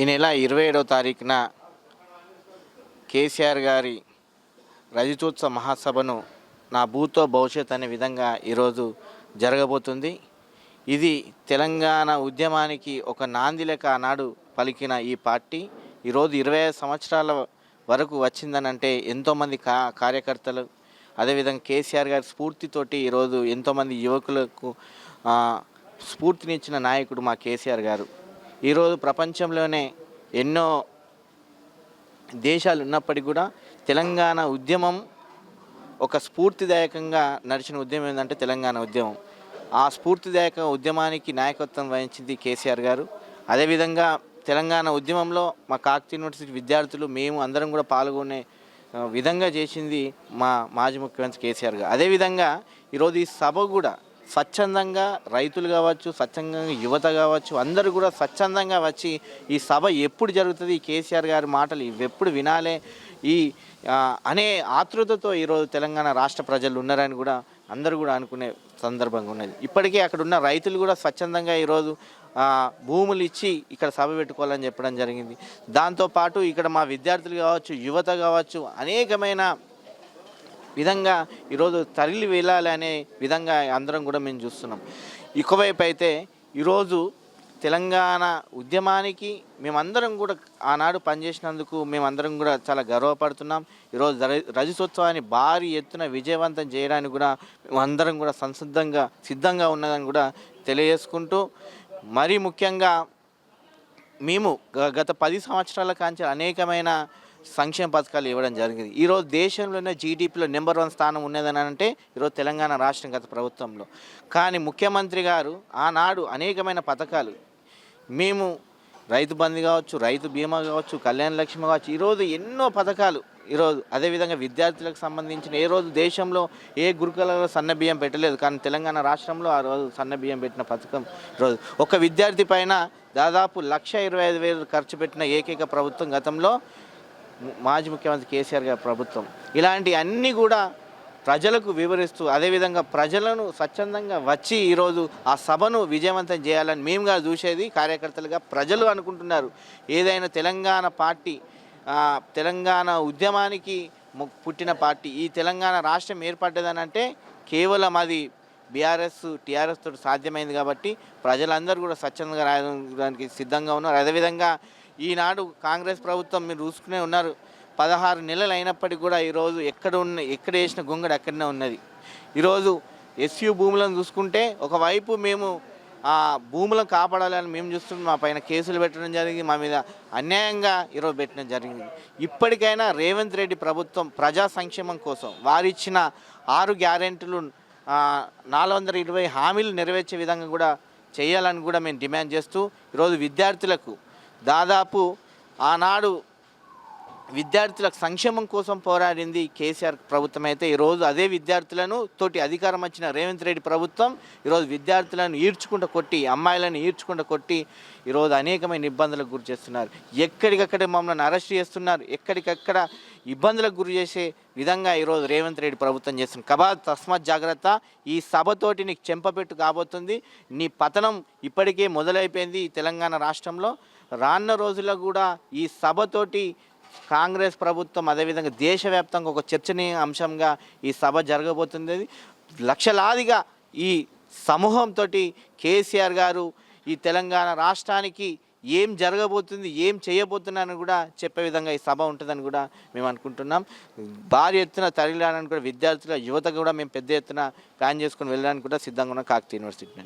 ఈ నెల ఇరవై ఏడవ తారీఖున కేసీఆర్ గారి రజతోత్సవ మహాసభను నా భూతో భవిష్యత్ అనే విధంగా ఈరోజు జరగబోతుంది. ఇది తెలంగాణ ఉద్యమానికి ఒక నాంది లెక్క ఆనాడు పలికిన ఈ పార్టీ. ఈరోజు ఇరవై ఐదు సంవత్సరాల వరకు వచ్చిందని అంటే ఎంతోమంది కా కార్యకర్తలు అదేవిధంగా కేసీఆర్ గారి స్ఫూర్తితోటి ఈరోజు ఎంతోమంది యువకులకు స్ఫూర్తినిచ్చిన నాయకుడు మా కేసీఆర్ గారు. ఈరోజు ప్రపంచంలోనే ఎన్నో దేశాలు ఉన్నప్పటికీ కూడా తెలంగాణ ఉద్యమం ఒక స్ఫూర్తిదాయకంగా నడిచిన ఉద్యమం ఏంటంటే తెలంగాణ ఉద్యమం. ఆ స్ఫూర్తిదాయక ఉద్యమానికి నాయకత్వం వహించింది కేసీఆర్ గారు. అదేవిధంగా తెలంగాణ ఉద్యమంలో మా కాకతీయ యూనివర్సిటీ విద్యార్థులు మేము అందరం కూడా పాల్గొనే విధంగా చేసింది మా మాజీ ముఖ్యమంత్రి కేసీఆర్ గారు. అదేవిధంగా ఈరోజు ఈ సభ కూడా స్వచ్ఛందంగా రైతులు కావచ్చు స్వచ్ఛందంగా యువత కావచ్చు అందరూ కూడా స్వచ్ఛందంగా వచ్చి ఈ సభ ఎప్పుడు జరుగుతుంది? కేసీఆర్ గారి మాటలు ఇవి ఎప్పుడు వినాలే? ఈ అనే ఆతృతతో ఈరోజు తెలంగాణ రాష్ట్ర ప్రజలు ఉన్నారని కూడా అందరూ కూడా అనుకునే సందర్భంగా ఉన్నది. ఇప్పటికే అక్కడ ఉన్న రైతులు కూడా స్వచ్ఛందంగా ఈరోజు భూములు ఇచ్చి ఇక్కడ సభ పెట్టుకోవాలని చెప్పడం జరిగింది. దాంతోపాటు ఇక్కడ మా విద్యార్థులు కావచ్చు యువత కావచ్చు అనేకమైన విధంగా ఈరోజు తరలి వెళ్ళాలి అనే విధంగా అందరం కూడా మేము చూస్తున్నాం. ఇకవైపు అయితే ఈరోజు తెలంగాణ ఉద్యమానికి మేమందరం కూడా ఆనాడు పనిచేసినందుకు మేమందరం కూడా చాలా గర్వపడుతున్నాం. ఈరోజు రజతోత్సవాన్ని భారీ ఎత్తున విజయవంతం చేయడానికి కూడా మేమందరం కూడా సంసిద్ధంగా సిద్ధంగా ఉన్నదని కూడా తెలియజేసుకుంటూ మరీ ముఖ్యంగా మేము గ- గత పది సంవత్సరాల కాంచి అనేకమైన సంక్షేమ పథకాలు ఇవ్వడం జరిగింది. ఈరోజు దేశంలోనే జీడిపిలో నెంబర్ వన్ స్థానం ఉన్నదని అంటే ఈరోజు తెలంగాణ రాష్ట్రం గత ప్రభుత్వంలో. కానీ ముఖ్యమంత్రి గారు ఆనాడు అనేకమైన పథకాలు మేము రైతు బంధు కావచ్చు రైతు బీమా కావచ్చు కళ్యాణ లక్ష్మి కావచ్చు ఈరోజు ఎన్నో పథకాలు ఈరోజు అదేవిధంగా విద్యార్థులకు సంబంధించిన ఏ రోజు దేశంలో ఏ గురుకులలో సన్న బియ్యం పెట్టలేదు కానీ తెలంగాణ రాష్ట్రంలో ఆ రోజు సన్న బియ్యం పెట్టిన పథకం ఈరోజు. ఒక విద్యార్థి పైన దాదాపు లక్ష ఇరవై ఐదు వేలు ఖర్చు పెట్టిన ఏకైక ప్రభుత్వం గతంలో మాజీ ముఖ్యమంత్రి కేసీఆర్ గారి ప్రభుత్వం. ఇలాంటి అన్నీ కూడా ప్రజలకు వివరిస్తూ అదేవిధంగా ప్రజలను స్వచ్ఛందంగా వచ్చి ఈరోజు ఆ సభను విజయవంతం చేయాలని మేముగా చూసేది కార్యకర్తలుగా ప్రజలు అనుకుంటున్నారు. ఏదైనా తెలంగాణ పార్టీ తెలంగాణ ఉద్యమానికి ము- పుట్టిన పార్టీ ఈ తెలంగాణ రాష్ట్రం ఏర్పడ్డదని అంటే కేవలం అది బీఆర్ఎస్ టీఆర్ఎస్ తోటి సాధ్యమైంది కాబట్టి ప్రజలందరూ కూడా స్వచ్ఛందంగా రాయడానికి సిద్ధంగా ఉన్నారు. అదేవిధంగా ఈనాడు కాంగ్రెస్ ప్రభుత్వం మీరు చూసుకునే ఉన్నారు. పదహారు నెలలు అయినప్పటికీ కూడా ఈరోజు ఎక్కడ ఉన్న ఎక్కడ వేసిన గొంగడు అక్కడనే ఉన్నది. ఈరోజు ఎస్యూ భూములను చూసుకుంటే ఒకవైపు మేము ఆ భూములను కాపాడాలని మేము చూస్తున్నాం. మా పైన కేసులు పెట్టడం జరిగింది. మా మీద అన్యాయంగా ఈరోజు పెట్టడం జరిగింది. ఇప్పటికైనా రేవంత్ రెడ్డి ప్రభుత్వం ప్రజా సంక్షేమం కోసం వారిచ్చిన ఆరు గ్యారెంటీలు నాలుగు వందల ఇరవై హామీలు నెరవేర్చే విధంగా కూడా చేయాలని కూడా మేము డిమాండ్ చేస్తూ ఈరోజు విద్యార్థులకు దాదాపు ఆనాడు విద్యార్థులకు సంక్షేమం కోసం పోరాడింది కేసీఆర్ ప్రభుత్వం అయితే. ఈరోజు అదే విద్యార్థులను తోటి అధికారం వచ్చిన రేవంత్ రెడ్డి ప్రభుత్వం ఈరోజు విద్యార్థులను ఈడ్చుకుంటూ కొట్టి అమ్మాయిలను ఈడ్చుకుంటూ కొట్టి ఈరోజు అనేకమైన ఇబ్బందులకు గురి చేస్తున్నారు. ఎక్కడికక్కడ మమ్మల్ని అరెస్ట్ చేస్తున్నారు. ఎక్కడికక్కడ ఇబ్బందులకు గురి చేసే విధంగా ఈరోజు రేవంత్ రెడ్డి ప్రభుత్వం చేస్తుంది. కబా తస్మాత్ జాగ్రత్త. ఈ సభతోటి నీకు చెంపపెట్టు కాబోతుంది. నీ పతనం ఇప్పటికే మొదలైపోయింది తెలంగాణ రాష్ట్రంలో. రాన్న రోజుల్లో కూడా ఈ సభతోటి కాంగ్రెస్ ప్రభుత్వం అదేవిధంగా దేశవ్యాప్తంగా ఒక చర్చనీయ అంశంగా ఈ సభ జరగబోతుంది. లక్షలాదిగా ఈ సమూహంతో కేసీఆర్ గారు ఈ తెలంగాణ రాష్ట్రానికి ఏం జరగబోతుంది ఏం చేయబోతున్నారని కూడా చెప్పే విధంగా ఈ సభ ఉంటుందని కూడా మేము అనుకుంటున్నాం. భారీ ఎత్తున తరలిరాడానికి కూడా విద్యార్థుల యువత కూడా మేము పెద్ద ఎత్తున ప్లాన్ చేసుకుని వెళ్ళడానికి కూడా సిద్ధంగా ఉన్నాం కాకతీయ యూనివర్సిటీ.